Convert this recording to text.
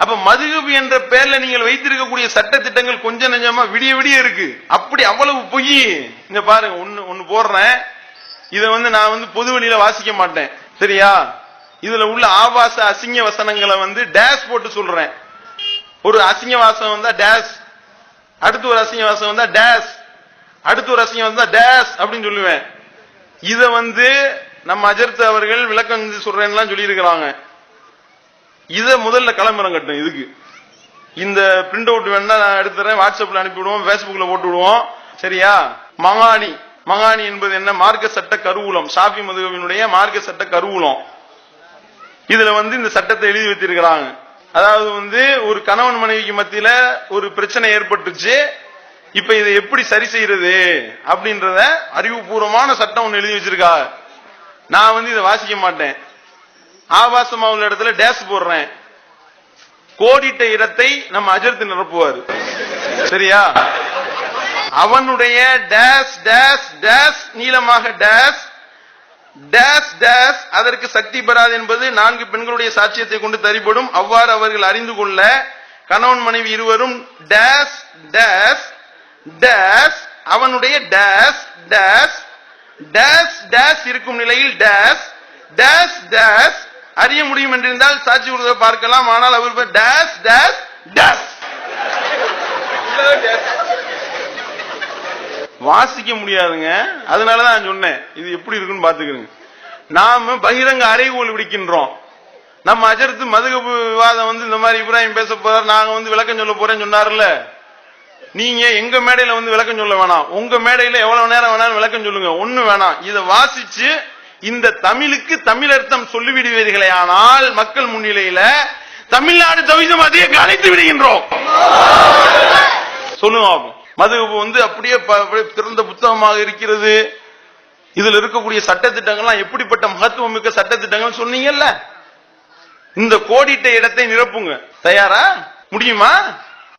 அப்ப மதுகபு என்ற பெயர்ல நீங்கள் வைத்திருக்கக்கூடிய சட்ட திட்டங்கள் கொஞ்சம் நெஞ்சமா விடிய விடிய இருக்கு. அப்படி அவ்வளவு பொய். இங்க பாருங்க ஒன்னு ஒன்னு போடுறேன். இதை வந்து நான் வந்து பொது வழியில வாசிக்க மாட்டேன். சரியா? இதுல உள்ள ஆபாச அசிங்க வசனங்களை வந்து டேஷ் போட்டு சொல்றேன். ஒரு அசிங்க வாசம் வந்தா டேஷ். அடுத்து ஒரு அசிங்க வாசம் வந்தா டேஷ். அடுத்து ஒரு அசிங்கம் வந்தா டேஷ் அப்படின்னு சொல்லுவேன். இத வந்து நம்ம அஜர்த் அவர்கள் விளக்கம் சொல்றேன்லாம் சொல்லி இருக்கிறாங்க இதை முதல்ல கிளம்புறோம் கட்டணும் இதுக்கு. இந்த பிரிண்ட் அவுட் வேணா நான் எடுத்துறேன் வாட்ஸ்அப்ல அனுப்பி விடுவோம் பேஸ்புக்ல போட்டு விடுவோம் சரியா? மகாணி. மகாணி என்பது என்ன? மார்க்க சட்ட கருவூலம். ஷாஃபி மதுகவினுடைய மார்க்க சட்ட கருவூலம். இதுல வந்து இந்த சட்டத்தை எழுதி வைத்திருக்கிறாங்க. அதாவது வந்து ஒரு கணவன் மனைவிக்கு மத்தியில ஒரு பிரச்சனை ஏற்பட்டுச்சு. இப்ப இதை எப்படி சரி செய்யறது அப்படின்றத அறிவுபூர்வமான சட்டம் ஒன்று எழுதி வச்சிருக்கா நான் வந்து இதை வாசிக்க மாட்டேன். ஆபாசமா உள்ள இடத்துல டேஸ் போடுறேன் கோடிட்ட இடத்தை நம்ம அஜர்த்து நிரப்புவார் சரியா அவனுடைய டேஸ் டேஸ் டேஸ் நீளமாக டேஸ் டேஸ் டேஸ் அதற்கு சக்தி பெறாது என்பது நான்கு பெண்களுடைய சாட்சியத்தை கொண்டு தரிப்படும் அவ்வாறு அவர்கள் அறிந்து கொள்ள கணவன் மனைவி இருவரும் டேஸ் டேஸ் டேஸ் அவனுடைய டேஸ் டேஸ் டேஸ் டேஸ் இருக்கும் நிலையில் டேஸ் டேஸ் டேஸ் அறிய முடியும் என்றிருந்தால் சாட்சி கொடுக்க பார்க்கலாம். ஆனால் அவர் டேஸ் டேஸ் டேஸ். வாசிக்க முடியாதுங்க. அதனாலதான் நான் சொன்னேன். இது எப்படி இருக்குன்னு பாத்துக்கிறேங்க நாம பகிரங்க அறைகோல் விடுக்கின்றோம். நம்ம அஜர்த்து மதுகப்பு விவாதம் வந்து இந்த மாதிரி இப்ராஹிம் பேச போறார். நாங்க வந்து விளக்கம் சொல்ல போறேன்னு சொன்னார்ல. நீங்க எங்க மேடையில வந்து விளக்கம் சொல்ல வேணாம். உங்க மேடையில எவ்வளவு நேரம் வேணாலும் விளக்கம் சொல்லுங்க. ஒண்ணு வேணாம். இதை வாசிச்சு இந்த தமிழுக்கு தமிழர்த்தம் சொல்லிவிடுவீர்களே ஆனால் மக்கள் முன்னிலையில தமிழ்நாடு தவிதம் அதிக அழைத்து விடுகின்றோம். சொல்லுங்க மது வந்து அப்படியே ப- அப்படியே திறந்த புத்தகமாக இருக்கிறது. இதுல இருக்கக்கூடிய சட்டத்திட்டங்கள்லாம் எப்படிப்பட்ட மகத்துவம் மிக்க சட்டத்திட்டங்கள் சொன்னீங்கல்ல? இந்த கோடிட்ட இடத்தை நிரப்புங்க. தயாரா? முடியுமா?